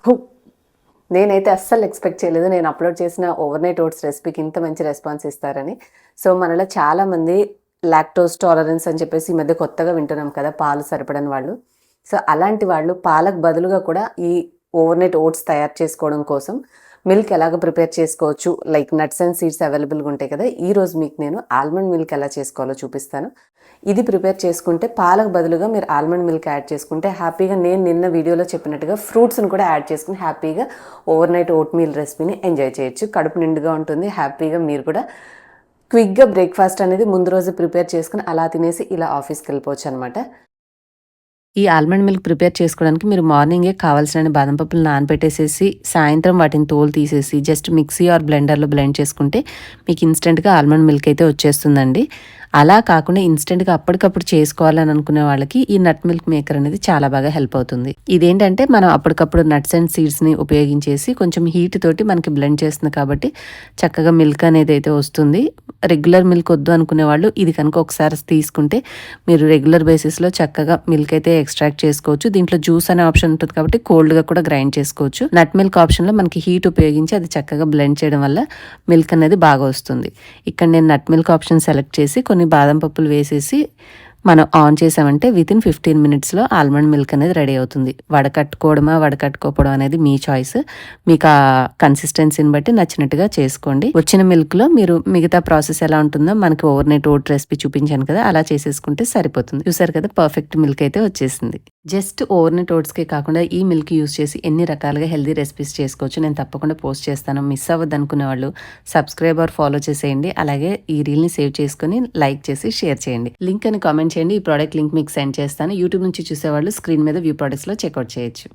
హు! నేనైతే అస్సలు ఎక్స్‌పెక్ట్ చేయలేదు. నేను అప్‌లోడ్ చేసిన ఓవర్ నైట్ ఓట్స్ రెసిపీకి ఇంత మంచి రెస్పాన్స్ ఇస్తారని. సో, మనలో చాలామంది లాక్టోస్ టాలరెన్స్ అని చెప్పేసి ఈ మధ్య కొత్తగా వింటున్నాం కదా! పాలు సరిపడని వాళ్ళు. సో, అలాంటి వాళ్ళు పాలకు బదులుగా కూడా ఈ ఓవర్ నైట్ ఓట్స్ తయారు చేసుకోవడం కోసం మిల్క్ ఎలాగ ప్రిపేర్ చేసుకోవచ్చు. లైక్ నట్స్ అండ్ సీడ్స్ అవైలబుల్‌గా ఉంటాయి కదా! ఈరోజు మీకు నేను ఆల్మండ్ మిల్క్ ఎలా చేసుకోవాలో చూపిస్తాను. ఇది ప్రిపేర్ చేసుకుంటే పాలకు బదులుగా మీరు ఆల్మండ్ మిల్క్ యాడ్ చేసుకుంటే హ్యాపీగా నేను నిన్న వీడియోలో చెప్పినట్టుగా ఫ్రూట్స్‌ని కూడా యాడ్ చేసుకుని హ్యాపీగా ఓవర్ నైట్ ఓట్ మీల్ రెసిపీని ఎంజాయ్ చేయొచ్చు. కడుపు నిండుగా ఉంటుంది. హ్యాపీగా మీరు కూడా క్విక్‌గా బ్రేక్‌ఫాస్ట్ అనేది ముందు రోజు ప్రిపేర్ చేసుకుని అలా తినేసి ఇలా ఆఫీస్కి వెళ్ళిపోవచ్చు అనమాట ఈ ఆల్మండ్ మిల్క్ ప్రిపేర్ చేసుకోవడానికి మీరు మార్నింగే కావాల్సిన బాదం పప్పులు నానబెట్టేసేసి, సాయంత్రం వాటిని తోలు తీసేసి జస్ట్ మిక్సీ ఆర్ బ్లెండర్‌లో బ్లెండ్ చేసుకుంటే మీకు ఇన్స్టెంట్గా ఆల్మండ్ మిల్క్ అయితే వచ్చేస్తుందండి. అలా కాకుండా ఇన్స్టెంట్గా అప్పటికప్పుడు చేసుకోవాలని అనుకునే వాళ్ళకి ఈ నట్ మిల్క్ మేకర్ అనేది చాలా బాగా హెల్ప్ అవుతుంది. ఇదేంటంటే మనం అప్పటికప్పుడు నట్స్ అండ్ సీడ్స్‌ని ఉపయోగించేసి కొంచెం హీట్ తోటి మనకి బ్లెండ్ చేస్తుంది కాబట్టి చక్కగా మిల్క్ అనేది అయితే వస్తుంది. రెగ్యులర్ మిల్క్ వద్దు అనుకునే వాళ్ళు ఇది కనుక ఒకసారి తీసుకుంటే మీరు రెగ్యులర్ బేసిస్‌లో చక్కగా మిల్క్ అయితే ఎక్స్ట్రాక్ట్ చేసుకోవచ్చు. దీంట్లో జ్యూస్ అనే ఆప్షన్ ఉంటుంది కాబట్టి కోల్డ్‌గా కూడా గ్రైండ్ చేసుకోవచ్చు. నట్ మిల్క్ ఆప్షన్‌లో మనకి హీట్ ఉపయోగించి అది చక్కగా బ్లెండ్ చేయడం వల్ల మిల్క్ అనేది బాగా వస్తుంది. ఇక్కడ నేను నట్ మిల్క్ ఆప్షన్ సెలెక్ట్ చేసి కొన్ని బాదం పప్పులు వేసేసి మనం ఆన్ చేసామంటే వితిన్ 15 మినిట్స్‌లో ఆల్మండ్ మిల్క్ అనేది రెడీ అవుతుంది. వడకట్టుకోవడమా, వడకట్టుకోకపోవడం అనేది మీ చాయిస్. మీకు ఆ కన్సిస్టెన్సీని బట్టి నచ్చినట్టుగా చేసుకోండి. వచ్చిన మిల్క్‌లో మీరు మిగతా ప్రాసెస్ ఎలా ఉంటుందో మనకి ఓవర్ నైట్ ఓట్ రెసిపీ చూపించాను కదా! అలా చేసేసుకుంటే సరిపోతుంది. చూసారు కదా! పర్ఫెక్ట్ మిల్క్ అయితే వచ్చేసింది. జస్ట్ ఓవర్నైట్ ఓట్స్‌కే కాకుండా ఈ మిల్క్ యూజ్ చేసి ఎన్ని రకాలుగా హెల్తీ రెసిపీస్ చేసుకోవచ్చు. నేను తప్పకుండా పోస్ట్ చేస్తాను. మిస్ అవ్వద్దనుకునే వాళ్ళు సబ్స్క్రైబ్ ఆర్ ఫాలో చేసేయండి. అలాగే ఈ రీల్‌ని సేవ్ చేసుకొని లైక్ చేసి షేర్ చేయండి. లింక్ అని కామెంట్ చేయండి. ఈ ప్రోడక్ట్ లింక్ మీకు సెండ్ చేస్తాను. యూట్యూబ్ నుంచి చూసేవాళ్ళు స్క్రీన్ మీద వ్యూ ప్రొడక్ట్స్‌లో చెక్అవుట్ చేయొచ్చు.